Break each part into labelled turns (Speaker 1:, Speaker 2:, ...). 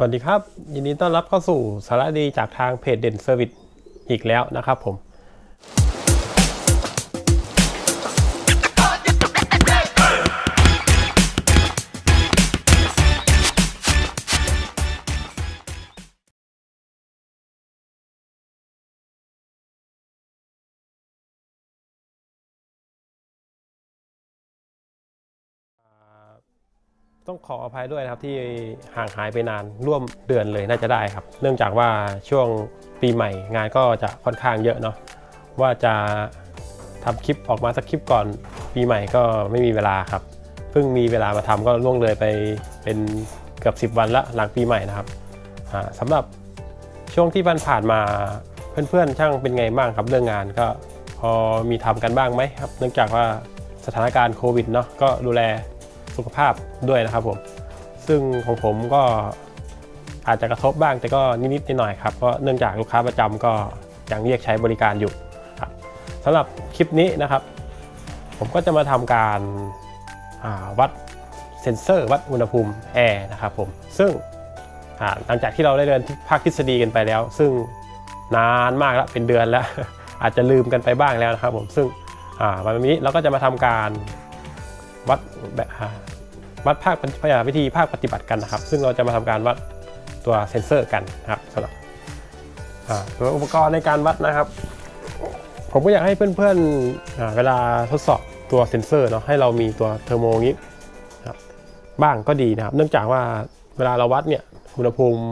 Speaker 1: สวัสดีครับ ยินดีต้อนรับเข้าสู่สาระดีจากทางเพจเด่นเซอร์วิสอีกแล้วนะครับผม ต้องขออภัยด้วยนะครับที่ห่างหายไปนานร่วมเดือนเลยน่าจะได้ครับ เนื่องจากว่าช่วงปีใหม่งานก็จะค่อนข้างเยอะเนาะว่าจะทำคลิปออกมาสักคลิปก่อนปีใหม่ก็ไม่มีเวลาครับเพิ่งมีเวลามาทำก็ล่วงเลยไปเป็นเกือบ10 วันละหลังปีใหม่นะครับอ่าสำหรับช่วงที่ผ่านผ่านมาเพื่อนๆช่างเป็นไงบ้างครับเรื่องงานก็พอมีทำกันบ้างไหมครับ เนื่องจากว่าสถานการณ์โควิดเนาะก็ดูแล สุขภาพด้วยนะครับผม ซึ่งของผมก็อาจจะกระทบบ้างแต่ก็นิดๆหน่อยๆครับเพราะเนื่องจากลูกค้าประจำก็ยังเรียกใช้บริการอยู่ครับสำหรับคลิปนี้นะครับ ผมก็จะมาทำการาวัดเซ็นเซอร์วัดอุณหภูมิแอร์นะครับผมซึ่งหลังจากที่เราได้เรียนภาคทฤษฎีกันไปแล้ว ซึ่งนานมากแล้วเป็นเดือนแล้ว อาจจะลืมกันไปบ้างแล้วนะครับผมซึ่งวันนี้เราก็จะมาทำการวัดแบบ วัดภาคพยาวิธีภาคปฏิบัติกันนะครับ ซึ่งเราจะมาทำการวัดตัวเซ็นเซอร์กันนะครับสำหรับตัวอุปกรณ์ในการวัดนะครับ ผมก็อยากให้เพื่อนๆเวลาทดสอบตัวเซ็นเซอร์เนาะให้เรามีตัวเทอร์โมงี้ครับบ้างก็ดีนะครับ เนื่องจากว่าเวลาเราวัดเนี่ยอุณหภูมิ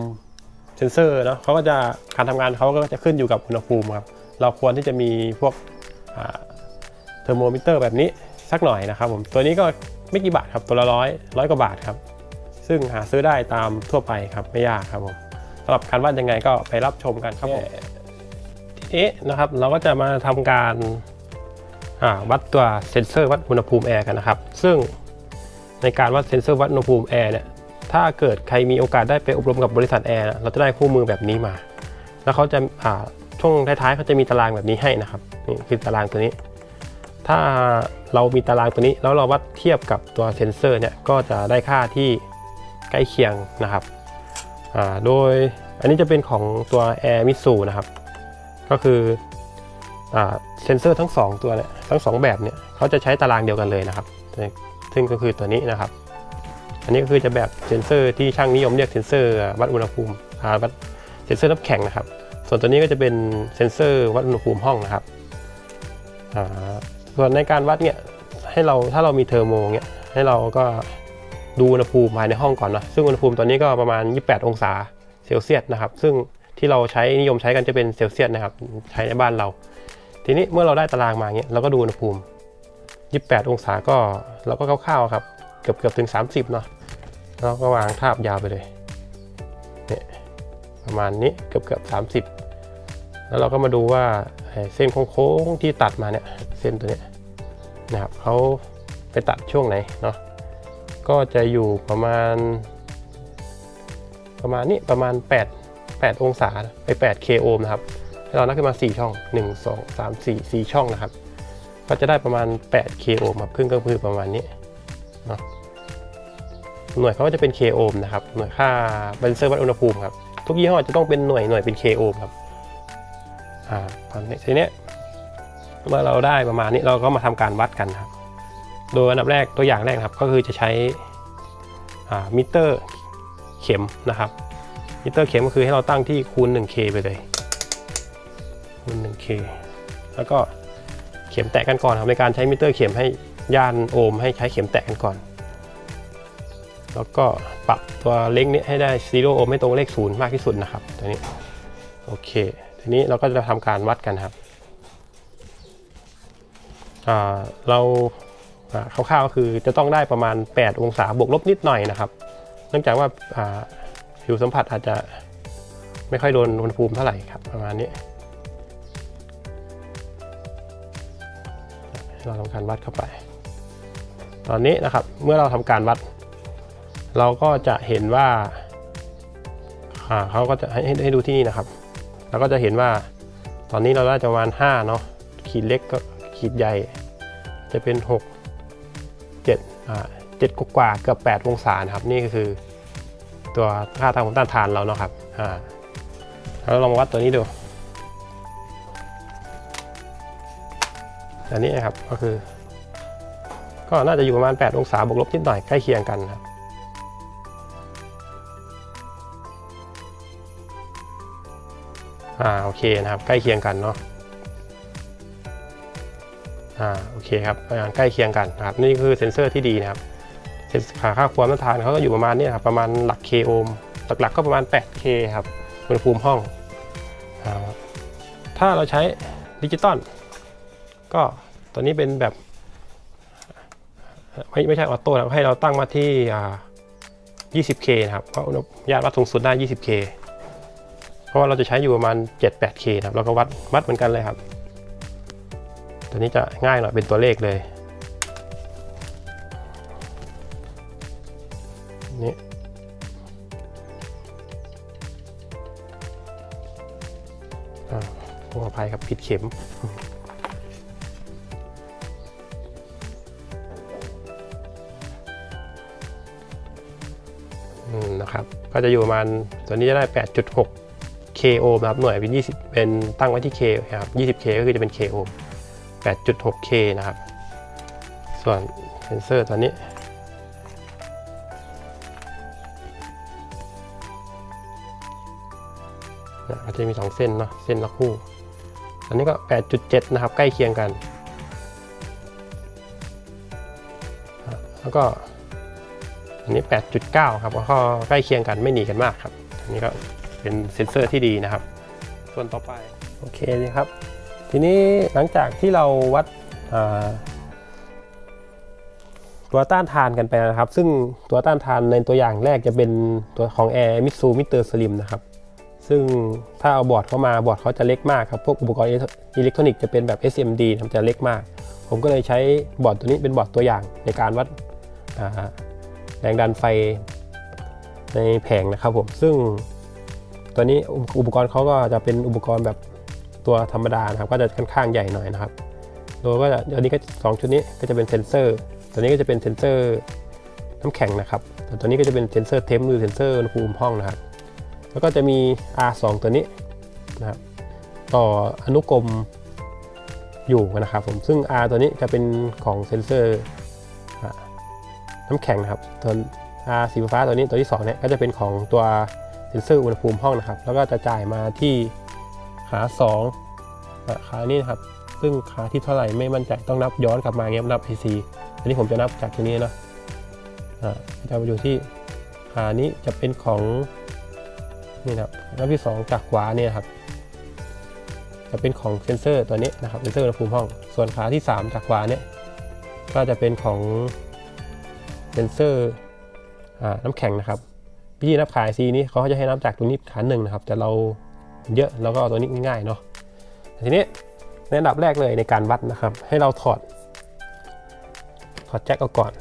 Speaker 1: เซ็นเซอร์เนาะเขาก็จะการทำงานเขาก็จะขึ้นอยู่กับอุณหภูมิครับเราควรที่จะมีพวกเทอร์โมมิเตอร์แบบนี้สักหน่อยนะครับผมตัวนี้ก็ ไม่กี่บาทครับตัวละร้อยร้อยกว่าบาทครับ ซึ่งหาซื้อได้ตามทั่วไปครับไม่ยากครับผมสำหรับการวัดยังไงก็ไปรับชมกันครับผมทีนี้นะครับเราก็จะมาทำการอ่าวัดตัวเซ็นเซอร์วัดอุณหภูมิแอร์กันนะครับ ซึ่งในการวัดเซ็นเซอร์วัดอุณหภูมิแอร์เนี่ยถ้าเกิดใครมีโอกาสได้ไปอบรมกับบริษัทแอร์นะเราจะได้คู่มือแบบนี้มา แล้วเขาจะอ่าช่วงท้ายๆเขาจะมีตารางแบบนี้ให้นะครับนี่คือตารางตัวนี้ ถ้าเรามีตารางตัวนี้แล้วเราวัดเทียบกับตัวเซนเซอร์เนี่ยก็จะได้ค่าที่ใกล้เคียงนะครับอ่าโดยอันนี้จะเป็นของตัว Air m i t s u นะครับ ก็คืออ่าเซนเซอร์ทั้ง 2 ตัวเนี่ยทั้ง 2 แบบเนี่ยเขาจะใช้ตารางเดียวกันเลยนะครับ ซึ่งก็คือตัวนี้นะครับ อันนี้ก็คือจะแบบเซนเซอร์ที่ช่างนิยมเรียกเซนเซอร์วัดอุณหภูมิอ่าวัดเซนเซอร์น้ำแข็งนะครับ ส่วนตัวนี้ก็จะเป็นเซนเซอร์วัดอุณหภูมิห้องนะครับอ่า ส่วนในการวัดเนี่ยให้เราถ้าเรามีเทอร์โมเนี่ยให้เราก็ดูอุณหภูมิภายในห้องก่อนนะซึ่งอุณหภูมิตอนนี้ก็ประมาณ 28 องศาเซลเซียสนะครับ ซึ่งที่เราใช้นิยมใช้กันจะเป็นเซลเซียสนะครับ ใช้ในบ้านเรา ทีนี้เมื่อเราได้ตารางมาเงี้ยเราก็ดูอุณหภูมิ 28 องศาก็เราก็คร่าวๆครับ เกือบเกือบถึง 30 เนาะเราก็วางทาบยาวไปเลยเนี่ยประมาณนี้เกือบเกือบ30 แล้วเราก็มาดูว่า เส้นโค้งๆที่ตัดมาเนี่ยเส้นตัวเนี้ยนะครับเขาไปตัดช่วงไหนเนาะก็จะอยู่ประมาณ ประมาณนี้ประมาณ 8 8 องศาไป8 k โอห์มนะครับให้เรานับขึ้นมา 4 ช่อง 1 2 3 4 4 ช่องนะครับ ก็จะได้ประมาณ8 k โอห์มครับครึ่งก็คือประมาณนี้เนาะหน่วยเขาก็จะเป็น k โอห์มนะครับหน่วยค่าเบนเซอร์วัดอุณหภูมิครับทุกยี่ห้อจะต้องเป็นหน่วยหน่วยเป็น k โอห์มครับ อ่าตอนนี้ทีเนี้ยเมื่อเราได้ประมาณนี้เราก็มาทำการวัดกันครับ โดยอันดับแรกตัวอย่างแรกครับก็คือจะใช้มิเตอร์เข็มนะครับ มิเตอร์เข็มก็คือให้เราตั้งที่คูณ 1K ไปเลย คูณ 1K แล้วก็เข็มแตะกันก่อนครับในการใช้มิเตอร์เข็มให้ย่านโอห์มให้ใช้เข็มแตะกันก่อน แล้วก็ปรับตัวเล็กนี้ให้ได้ซีโร่โอห์มให้ตรงเลขศูนย์มากที่สุดนะครับตัวนี้โอเค ทีนี้เราก็จะทำการวัดกันครับเราคร่าวๆก็คือจะต้องได้ประมาณ 8 องศาบวกลบนิดหน่อยนะครับ เนื่องจากว่าผิวสัมผัสอาจจะไม่ค่อยโดนอุณหภูมิเท่าไหร่ครับประมาณนี้ เราทำการวัดเข้าไป ตอนนี้นะครับเมื่อเราทำการวัด เราก็จะเห็นว่าเขาก็จะให้ให้ให้ดูที่นี่นะครับ เราก็จะเห็นว่าตอนนี้เราได้ประมาณ5เนาะขีดเล็กก็ขีดใหญ่ จะเป็น 6 7อ่า7กว่าเกือบ8องศาครับนี่ก็คือตัวค่าทางความต้านทานเราเนาะครับอ่าแล้วลองวัดตัวนี้ดูอันนี้นะครับก็คือ ก็น่าจะอยู่ประมาณ 8 องศาบวกลบนิดหน่อยใกล้เคียงกันครับ อ่าโอเคนะครับใกล้เคียงกันเนาะอ่าโอเคครับประมาณใกล้เคียงกันนะครับนี่คือเซ็นเซอร์ที่ดีนะครับเซ็นค่าค่าความต้านทานเขาก็อยู่ประมาณนี้ครับประมาณหลัก k โอห์มหลักๆก็ประมาณ 8k ครับอุณหภูมิห้องอ่าถ้าเราใช้ดิจิตอลก็ตัวนี้เป็นแบบไม่ไม่ใช่ออโต้นะให้เราตั้งมาที่อ่า 20k นะครับเพราะอนุญาตวัดสูงสุดได้ 20k เพ ราะว่าเราจะใช้อยู่ประมาณ 7-8k นะครับเราก็วัดวัดเหมือนกันเลยครับ ตัวนี้จะง่ายหน่อยเป็นตัวเลขเลยนี่อ่าขออภัยครับผิดเข็มอืมนะครับ ก็จะอยู่ประมาณตัวนี้จะได้ 8.6 k โอห์มนะครับหน่วยเป็น20 เป็นตั้งไว้ที่ k นะครับ 20k ก็คือจะเป็น k โอห์ม 8.6k นะครับ ส่วนเซนเซอร์ตัวนี้นะก็จะมี 2 เส้นเนาะ เส้นละคู่ อันนี้ก็ 8.7 นะครับ ใกล้เคียงกัน แล้วก็ อันนี้ 8.9 ครับก็ใกล้เคียงกันไม่หนีกันมากครับ อันนี้ก็ เป็นเซ็นเซอร์ที่ดีนะครับ ส่วนต่อไปโอเคนี่ครับ ทีนี้หลังจากที่เราวัดตัวต้านทานกันไปนะครับ ซึ่งตัวต้านทานในตัวอย่างแรกจะเป็นตัวของ Air Mitsu Mr. Slim นะครับ ซึ่งถ้าเอาบอร์ดเข้ามาบอร์ดเขาจะเล็กมากครับ พวกอุปกรณ์อิเล็กทรอนิกส์จะเป็นแบบ SMD นะครับจะเล็กมาก ผมก็เลยใช้บอร์ดตัวนี้เป็นบอร์ดตัวอย่างในการวัดแรงดันไฟในแผงนะครับผม ซึ่ง ตัวนี้อุปกรณ์เขาก็จะเป็นอุปกรณ์แบบตัวธรรมดานะครับ ก็จะค่อนข้างใหญ่หน่อยนะครับ โดยก็อันนี้ก็สองชุดนี้ก็จะเป็นเซนเซอร์ ตัวนี้ก็จะเป็นเซนเซอร์น้ำแข็งนะครับแต่ตัวนี้ก็จะเป็นเซนเซอร์เทมหรือเซนเซอร์อุณหภูมิห้องนะครับ แล้วก็จะมี R2 ตัวนี้นะครับต่ออนุกรมอยู่นะครับผม ซึ่ง R ตัวนี้จะเป็นของเซนเซอร์น้ำแข็งนะครับ ตัวอาสีฟ้าตัวนี้ตัวที่2เนี่ยก็จะเป็นของตัว นเซอร์อุณหภูมิห้องนะครับ แล้วก็จะจ่ายมาที่ขา2อะขานี้นะครับ ซึ่งขาที่เท่าไหร่ไม่มั่นใจต้องนับย้อนกลับมาเงี้ยนับ IC อันนี้ผมจะนับจากตรงนี้เนาะอ่าจะมาอยู่ที่ขานี้จะเป็นของนี่นะครับนับที่ 2 จากขวาเนี่ยครับ จะเป็นของเซนเซอร์ตัวนี้นะครับเซนเซอร์อุณหภูมิห้อง ส่วนขาที่ 3 จากขวาเนี่ยก็จะเป็นของเซนเซอร์น้ำแข็งนะครับ วิธีนับขายซีนี้เขาจะให้นับจากตรงนี้ขาหนึ่งนะครับ แต่เราเยอะเราก็เอาตัวนี้ง่ายเนาะทีนี้ในอันดับแรกเลยในการวัดนะครับ ให้เราถอด ถอดแจ็คออกก่อน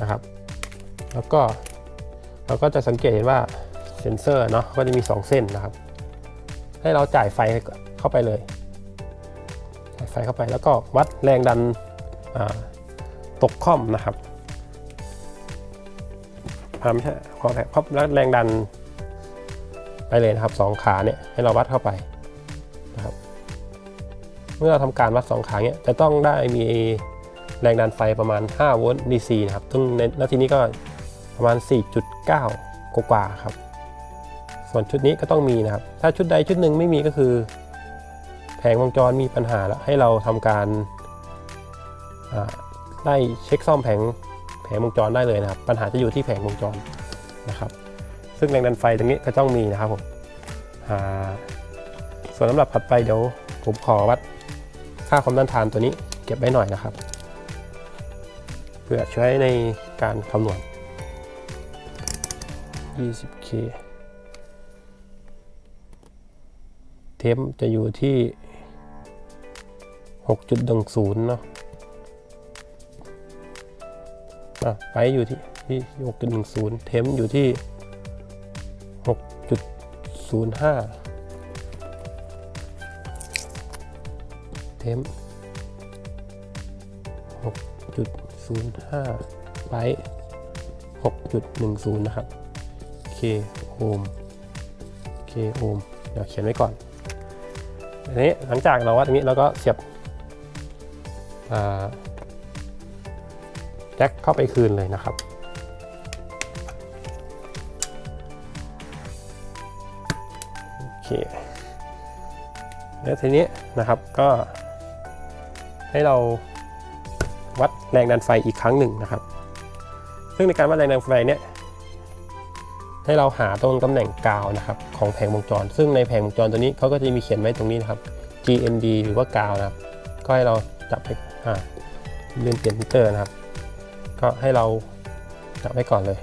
Speaker 1: นะครับ แล้วก็เราก็จะสังเกตเห็นว่าเซนเซอร์เนาะก็จะมี 2 เส้นนะครับ ให้เราจ่ายไฟเข้าไปเลยจ่ายไฟเข้าไปแล้วก็วัดแรงดันตกค่อมนะครับ ไม่ใช่ขอแพับแล้วแรงดันไปเลยนะครับสองขาเนี่ยให้เราวัดเข้าไปนะครับเมื่อเราทำการวัดสองขาเนี่ยจะต้องได้มีแรงดันไฟประมาณ 5 โวลต์ DC นะครับ ซึ่งในแล้วทีนี้ก็ประมาณ 4.9 กว่าครับ ส่วนชุดนี้ก็ต้องมีนะครับ ถ้าชุดใดชุดหนึ่งไม่มีก็คือ แผงวงจรมีปัญหาแล้วให้เราทำการได้เช็คซ่อมแผง งวงจรได้เลยนะครับ ปัญหาจะอยู่ที่แผงวงจรนะครับ ซึ่งแรงดันไฟตรงนี้ก็ต้องมีนะครับผมส่วนลำดับถัดไปเดี๋ยวผมขอวัดค่าความต้านทานตัวนี้เก็บไว้หน่อยนะครับ เพื่อใช้ในการคำนวณ 20k เทมจะอยู่ที่ 6.10เนาะ ไปอยู่ที่ที่หกจุดหนึ่งศูนย์เทมอยู่ที่หกจุดศูนย์ห้าเทมหกจุดศูนย์ห้าไปหกจุดหนึ่งศูนย์นะครับ k ohm k ohm เดี๋ยวเขียนไว้ก่อนอันนี้หลังจากเราวัดตรงนี้เราก็เสียบอ่า แจ็คเข้าไปคืนเลยนะครับ โอเค แล้วทีนี้นะครับก็ ให้เราวัดแรงดันไฟอีกครั้งหนึ่งนะครับ ซึ่งในการวัดแรงดันไฟเนี่ยให้เราหาตรงตำแหน่งกาวนะครับของแผงวงจร ซึ่งในแผงวงจรตัวนี้เขาก็จะมีเขียนไว้ตรงนี้นะครับ GND หรือว่ากาวนะครับ ก็ให้เราจับไปอ่าลืมเปลี่ยนมิเตอร์นะครับ ก็ให้เราจับไว้ก่อนเลย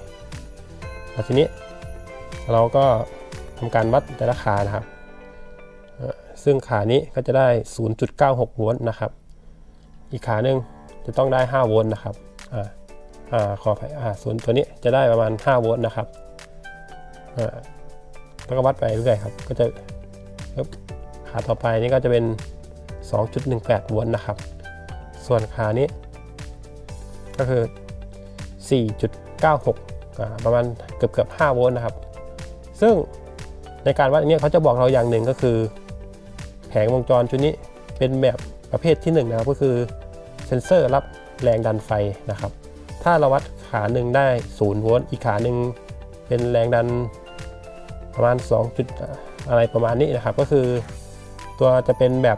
Speaker 1: แล้วทีนี้เราก็ทำการวัดแต่ละขานะครับ ซึ่งขานี้ก็จะได้ 0.96 โวลต์นะครับ อีกขาหนึ่งจะต้องได้ 5 โวลต์นะครับอ่าอ่าขออภัยอ่าส่วนตัวนี้จะได้ประมาณ 5 โวลต์นะครับอ่าแล้วก็วัดไปเรื่อยครับ ก็จะอ๊บขาต่อไปนี่ก็จะเป็น 2.18 โวลต์นะครับ ส่วนขานี้ ก็คือ 4.96อ่าประมาณเกือบเกือบ5โวลต์นะครับ ซึ่งในการวัดอันเนี้ยเขาจะบอกเราอย่างหนึ่งก็คือ แผงวงจรชุดนี้เป็นแบบประเภทที่ 1 นะครับก็คือเซนเซอร์รับแรงดันไฟนะครับ ถ้าเราวัดขาหนึ่งได้0โวลต์อีกขาหนึ่งเป็นแรงดันประมาณ 2 จุดอะไรประมาณนี้นะครับ ก็คือตัวจะเป็นแบบ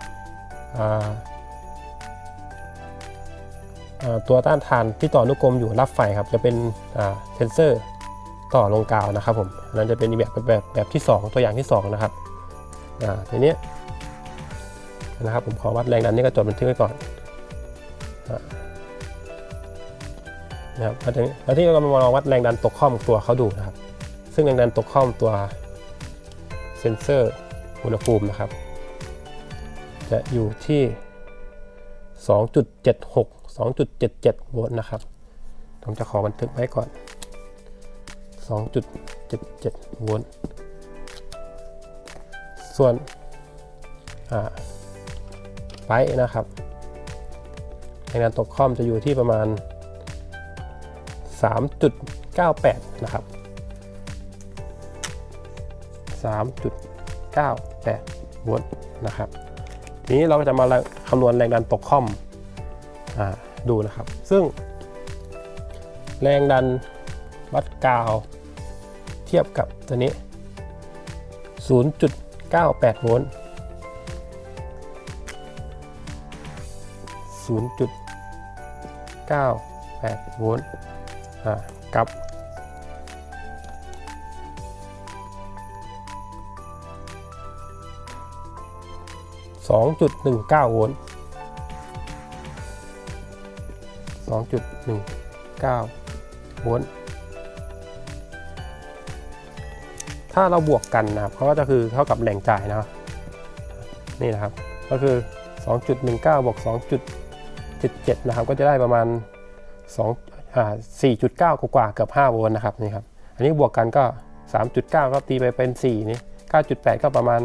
Speaker 1: ตัวต้านทานที่ต่อนุกรมอยู่รับไฟครับจะเป็นเซนเซอร์ต่อลงกาวนะครับผมนั้นจะเป็นแบบแบบแบบที่ 2 ตัวอย่างที่ 2 นะครับทีนี้นะครับผมขอวัดแรงดันนี่ก็จดบันทึกไว้ก่อนนะครับแล้วที่เรามาลองวัดแรงดันตกข้อมตัวเขาดูนะครับ ซึ่งแรงดันตกข้อมตัวเซนเซอร์อุณหภูมินะครับ จะอยู่ที่ 2.76 2.77 โวลต์นะครับ ผมจะขอบันทึกไว้ก่อน 2.77 โวลต์ ส่วนไปนะครับแรงดันตกข้อมจะอยู่ที่ประมาณ 3.98 นะครับ 3.98 โวลต์นะครับ ทีนี้เราจะมาคำนวณแรงดันตกข้อมอ่า ดูนะครับ ซึ่ง แรงดันวัดกาว เทียบกับตัวนี้ 0.98 โวลต์ 0.98 โวลต์อ่ากับ2.19 โวลต์ 2.19 โวลต์ถ้าเราบวกกันนะครับเขาก็จะคือเท่ากับแหล่งจ่ายนะครับนี่นะครับ ก็คือ 2.19 บวก 2.77 นะครับ ก็จะได้ประมาณ2อ่า4.9 กว่าเกือบ 5 โวลต์นะครับนี่ครับ อันนี้บวกกันก็ 3.9 ก็ตีไปเป็น 4 นี่ 9.8 ก็ประมาณ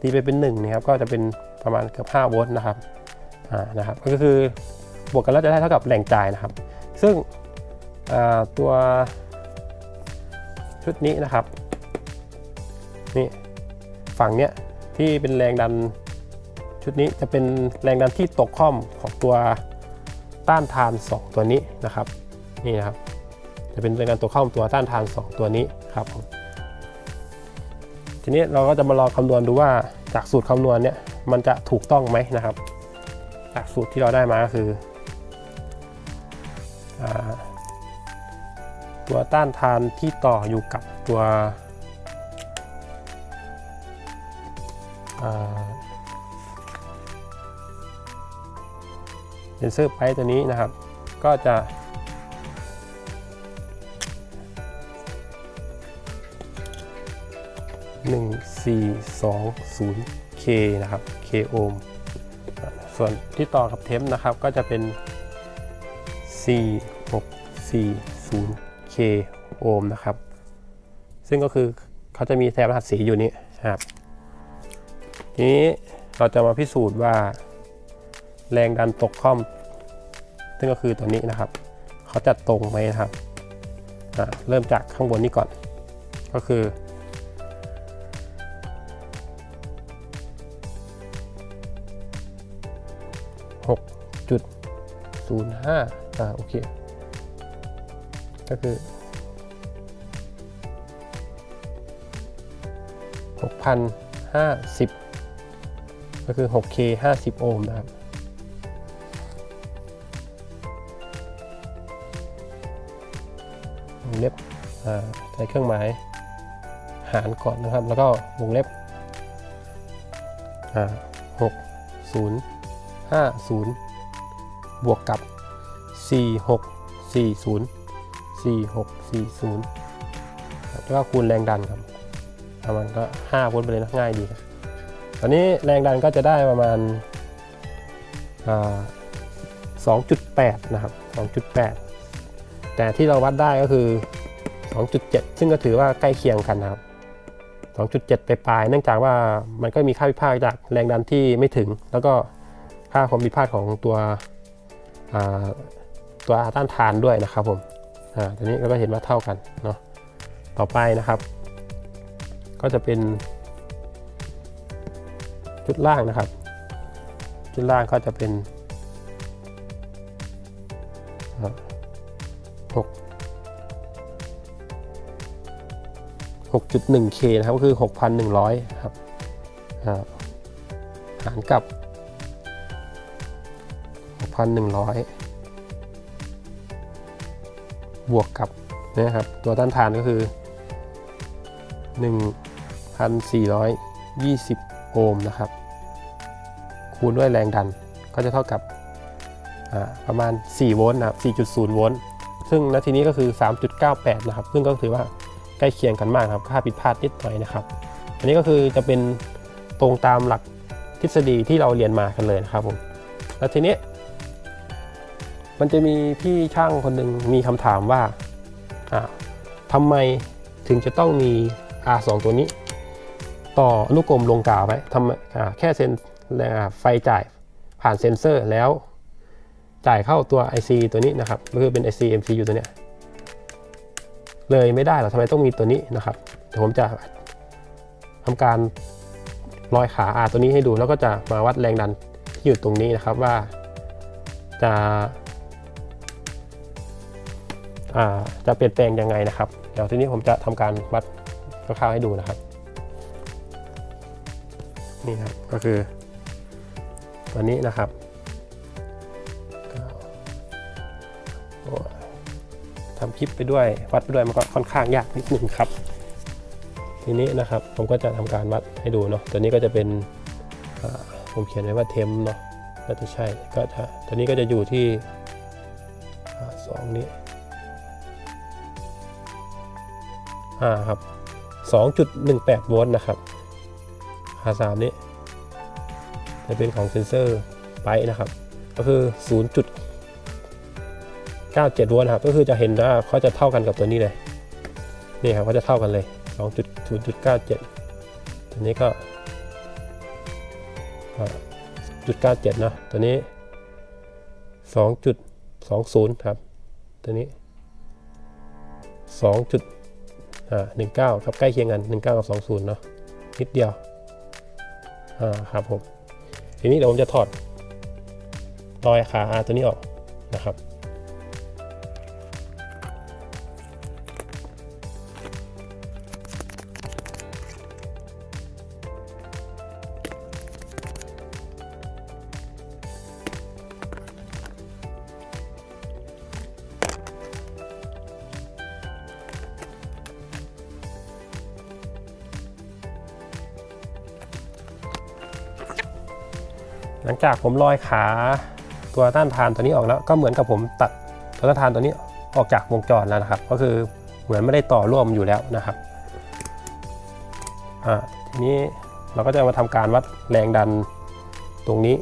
Speaker 1: ตีไปเป็น1นะครับ ก็จะเป็นประมาณเกือบ 5 โวลต์นะครับ อ่า นะครับ ก็คือ บวกกันแล้วจะได้เท่ากับแหล่งจ่ายนะครับ ซึ่งตัวชุดนี้นะครับนี่ฝั่งเนี้ยที่เป็นแรงดันชุดนี้จะเป็นแรงดันที่ตกข้อมของตัวต้านทาน 2 ตัวนี้นะครับนี่นะครับ จะเป็นแรงดันตกข้อมตัวต้านทาน 2 ตัวนี้ครับทีนี้เราก็จะมาลองคำนวณดูว่าจากสูตรคำนวณเนี่ยมันจะถูกต้องไหมนะครับ จากสูตรที่เราได้มาก็คือ ตัวต้านทานที่ต่ออยู่กับตัวเซนเซอร์ไปตัวนี้นะครับ ก็จะ 1420K นะครับ K โอห์มส่วนที่ต่อกับเทมนะครับก็จะเป็น 440K โอห์มนะครับ ซึ่งก็คือเขาจะมีแถบรหัสสีอยู่นี้ครับ ทีนี้เราจะมาพิสูจน์ว่าแรงดันตกข้อม ซึ่งก็คือตัวนี้นะครับ เขาจะตรงไหมครับ เริ่มจากข้างบนนี้ก่อน ก็คือ6จุด05อ่าโอเค ก็คือ 6,050 ก็คือ 6K 50 โอห์มนะครับวงเล็บใช้เครื่องหมายหารก่อนนะครับ แล้วก็วงเล็บหกศูนย์ห้าศูนย์บวกกับสี่หกสี่ ศูนย์สี่หกสี่ศูนย์แล้วก็คูณแรงดันครับประมาณก็ห้าโวลต์ไปเลยนะง่ายดีครับตอนนี้แรงดันก็จะได้ประมาณอ่า2.8 นะครับ 2.8 แต่ที่เราวัดได้ก็คือ 2.7 ซึ่งก็ถือว่าใกล้เคียงกันนะครับ 2.7 ไปปลาย เนื่องจากว่ามันก็มีค่าพิพากจากแรงดันที่ไม่ถึง แล้วก็ค่าความผิดพลาดของตัวตัวต้านทานด้วยนะครับผม อ่าตอนนี้เราก็เห็นว่าเท่ากันเนาะต่อไปนะครับ ก็จะเป็น จุดล่างนะครับ จุดล่างก็จะเป็นอ่า 6.1K นะครับก็คือ 6,100 ครับอ่าหารกับ 6,100 บวกกับนะครับตัวต้านทานก็คือ 1,420 โอห์มนะครับ คูณด้วยแรงดันก็จะเท่ากับประมาณ 4 โวลต์นะครับ 4.0 โวลต์ ซึ่งนาทีนี้ก็คือ 3.98 นะครับ ซึ่งก็ถือว่าใกล้เคียงกันมากครับค่าผิดพลาดนิดหน่อยนะครับ อันนี้ก็คือจะเป็นตรงตามหลักทฤษฎีที่เราเรียนมากันเลยนะครับผม แล้วทีนี้ มันจะมีพี่ช่างคนหนึ่งมีคำถามว่าอ่าทำไมถึงจะต้องมี R2 ตัวนี้ ต่อลูกกลมลงกาวไว้ทำแค่เซนอ่าไฟจ่ายผ่านเซ็นเซอร์แล้วจ่ายเข้าตัว IC ตัวนี้นะครับก็คือเป็น IC MCU ตัวเนี้ยเลยไม่ได้หรอทำไมต้องมีตัวนี้นะครับเดี๋ยวผมจะทำการลอยขา R ตัวนี้ให้ดู แล้วก็จะมาวัดแรงดันที่อยู่ตรงนี้นะครับว่าจะ จะเปลี่ยนแปลงยังไงนะครับ เดี๋ยวทีนี้ผมจะทำการวัดคร่าวๆให้ดูนะครับ นี่ครับก็คือ ตัวนี้นะครับทำคลิปไปด้วยวัดไปด้วยมันก็ค่อนข้างยากนิดนึงครับ ทีนี้นะครับผมก็จะทำการวัดให้ดูเนาะตัวนี้ก็จะเป็นผมเขียนไว้ว่าเทมเนาะน่าจะใช่ก็จะตัวนี้ก็จะอยู่ที่สองนี้ อ่าครับ2.18 โวลต์นะครับ R3 นี้จะเป็นของเซนเซอร์ไปนะครับ ก็คือ 0. 97 โวลต์ครับ ก็คือจะเห็นว่าเขาจะเท่ากันกับตัวนี้เลย นี่ครับเขาจะเท่ากันเลย 2.0.97 ตัวนี้ก็จุด97เนะ ตัวนี้2.20ครับ ตัวนี้ 2. จุด อ่า19ครับใกล้เคียงกัน19กับ20เนาะนิดเดียวอ่าครับผมทีนี้เดี๋ยวผมจะถอดรอยขา R ตัวนี้ออกนะครับ จากผมลอยขาตัวต้านทานตัวนี้ออกแล้ว ก็เหมือนกับผมตัดตัวต้านทานตัวนี้ออกจากวงจรแล้วนะครับ ก็คือเหมือนไม่ได้ต่อร่วมอยู่แล้วนะครับอ่าทีนี้เราก็จะมาทำการวัดแรงดันตรงนี้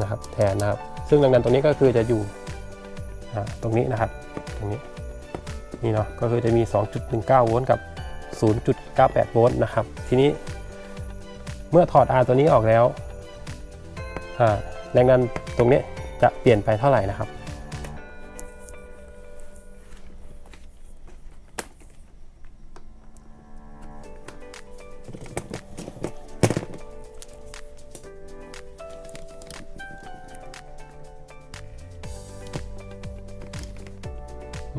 Speaker 1: นะครับ แทนนะครับ ซึ่งแรงดันตรงนี้ก็คือจะอยู่อ่าตรงนี้นะครับ ตรงนี้นี่เนาะก็คือจะมี 2.19 โวลต์กับ 0.98 โวลต์นะครับ ทีนี้เมื่อถอด R ตัวนี้ออกแล้ว แรงดันตรงนี้จะเปลี่ยนไปเท่าไหร่นะครับ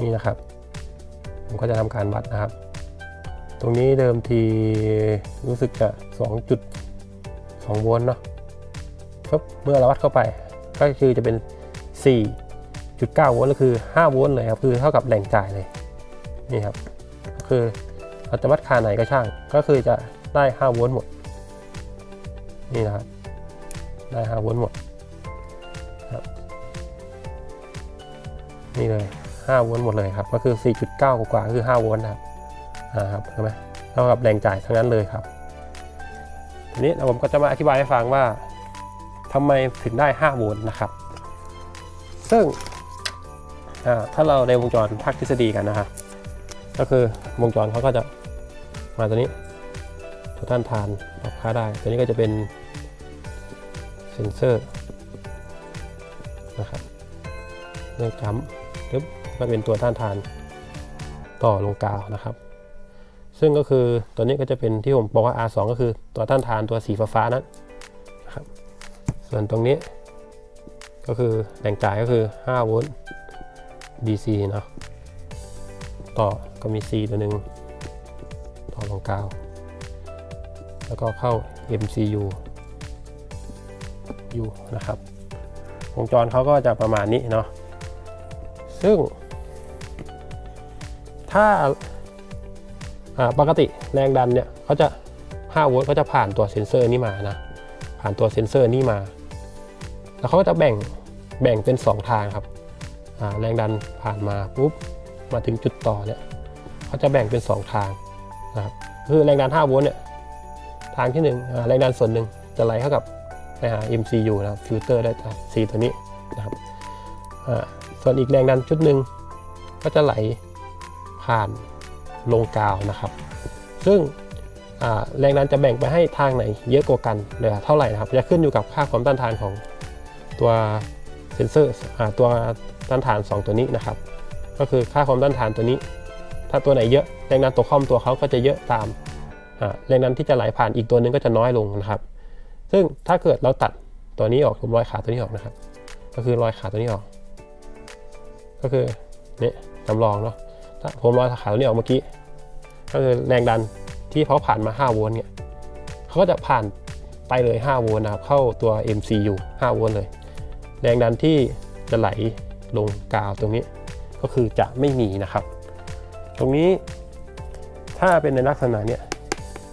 Speaker 1: นี่นะครับ ผมก็จะทำการวัดนะครับ ตรงนี้เดิมทีรู้สึกจะ 2.2 โวลต์เนาะ เมื่อเราวัดเข้าไป ก็คือจะเป็น 4.9 โวลต์ก็คือ 5 โวลต์เลยครับ คือเท่ากับแหล่งจ่ายเลย นี่ครับ คือเราจะวัดค่าไหนก็ช่าง ก็คือจะได้ 5 โวลต์หมด นี่นะครับ ได้ 5 โวลต์หมดครับ นี่เลย 5 โวลต์หมดเลยครับ ก็คือ 4.9 กว่าก็คือ 5 โวลต์นะครับอ่าครับเห็นไหมเท่ากับแรงจ่ายทั้งนั้นเลยครับ ทีนี้ผมก็จะมาอธิบายให้ฟังว่า ทำไมถึงได้ 5 โวลต์นะครับ ซึ่งถ้าเราในวงจรภาคทฤษฎีกันนะครับก็คือวงจรเขาก็จะมาตัวนี้ตัวต้านทานปรับค่าได้ ตัวนี้ก็จะเป็นเซนเซอร์นะครับเลือกจัมป์ปึ๊บก็เป็นตัวต้านทานต่อลงกาวนะครับ ซึ่งก็คือตัวนี้ก็จะเป็นที่ผมบอกว่า R2 ก็คือตัวต้านทานตัวสีฟ้าๆนั้น ส่วนตรงนี้ก็คือแรงจ่ายก็คือ 5 โวลต์ DC เนาะต่อก็มี C ตัวหนึ่งต่อลงกาว แล้วก็เข้า MCU U นะครับวงจรเขาก็จะประมาณนี้เนาะซึ่ง ถ้าอ่าปกติแรงดันเนี่ยเขาจะ 5 โวลต์เขาจะผ่านตัวเซ็นเซอร์นี้มานะ ผ่านตัวเซ็นเซอร์นี้มา แล้วเขาก็จะแบ่งแบ่งเป็น 2 ทางครับแรงดันผ่านมาปุ๊บมาถึงจุดต่อเนี่ยเขาจะแบ่งเป็น 2 ทางนะครับคือแรงดัน5โวลต์เนี่ยทางที่1อ่าแรงดันส่วนหนึ่งจะไหลเข้ากับไปหา MCU นะครับฟิลเตอร์ได้จาก C ตัวนี้นะครับส่วนอีกแรงดันชุดหนึ่งก็จะไหลผ่านลงกาวนะครับ ซึ่งแรงดันจะแบ่งไปให้ทางไหนเยอะกว่ากันเลือเท่าไหร่นะครับ จะขึ้นอยู่กับค่าความต้านทานของ ตัวเซนเซอร์อ่าตัวต้านทาน 2 ตัวนี้นะครับ ก็คือค่าความต้านทานตัวนี้ ถ้าตัวไหนเยอะแรงดันตัวคอมตัวเขาก็จะเยอะตามอ่าแรงดันที่จะไหลผ่านอีกตัวหนึงก็จะน้อยลงนะครับ ซึ่งถ้าเกิดเราตัดตัวนี้ออกผมรอยขาตัวนี้ออกนะครับ ก็คือรอยขาตัวนี้ออก ก็คือเนี่ยจำลองเนาะถ้าผมรอยขาตัวนี้ออกเมื่อกี้ ก็คือแรงดันที่เขาผ่านมา 5 โวลต์เนี่ยเขาก็จะผ่านไปเลย 5 โวลต์นะครับเข้าตัว MCU 5 โวลต์เลย แรงดันที่จะไหลลงกาวตรงนี้ ก็คือจะไม่มีนะครับ ตรงนี้ถ้าเป็นในลักษณะเนี้ย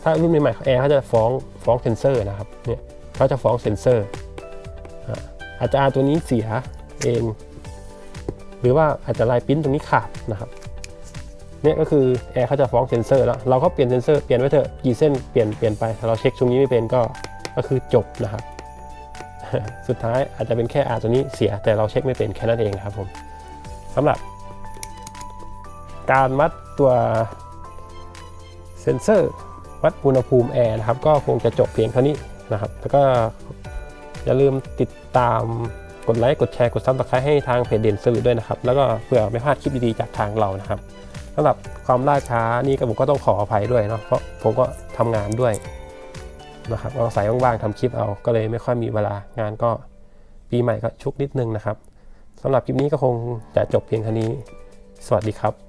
Speaker 1: ถ้ารุ่นใหม่ๆแอร์เขาจะฟ้องฟ้องเซนเซอร์นะครับเนี่ยเขาจะฟ้องเซนเซอร์อาจจะตัวนี้เสียเอง หรือว่าอาจจะลายปิ้นตรงนี้ขาดนะครับเนี่ยก็คือแอร์เขาจะฟ้องเซนเซอร์แล้วเราก็เปลี่ยนเซนเซอร์เปลี่ยนไว้เถอะกี่เส้นเปลี่ยนเปลี่ยนไปถ้าเราเช็คช่วงนี้ไม่เป็นก็ก็คือจบนะครับ สุดท้ายอาจจะเป็นแค่อาตัวนี้เสียแต่เราเช็คไม่เป็นแค่นั้นเองครับผมสำหรับ การวัดตัวเซนเซอร์ วัดอุณหภูมิแอร์นะครับ ก็คงจะจบเพียงเท่านี้นะครับ แล้วก็อย่าลืมติดตามกดไลค์กดแชร์กดซับสไครต์ให้ทางเพจเด่นสวิตด้วยนะครับ แล้วก็เพื่อไม่พลาดคลิปดีๆจากทางเรานะครับสำหรับความล่าช้านี่ก็ผมก็ต้องขออภัยด้วยเนาะเพราะผมก็ทำงานด้วย นะครับเอาสายว่างๆทำคลิปเอาก็เลยไม่ค่อยมีเวลางานก็ปีใหม่ก็ชุกนิดนึงนะครับสำหรับคลิปนี้ก็คงจะจบเพียงเท่านี้ สวัสดีครับ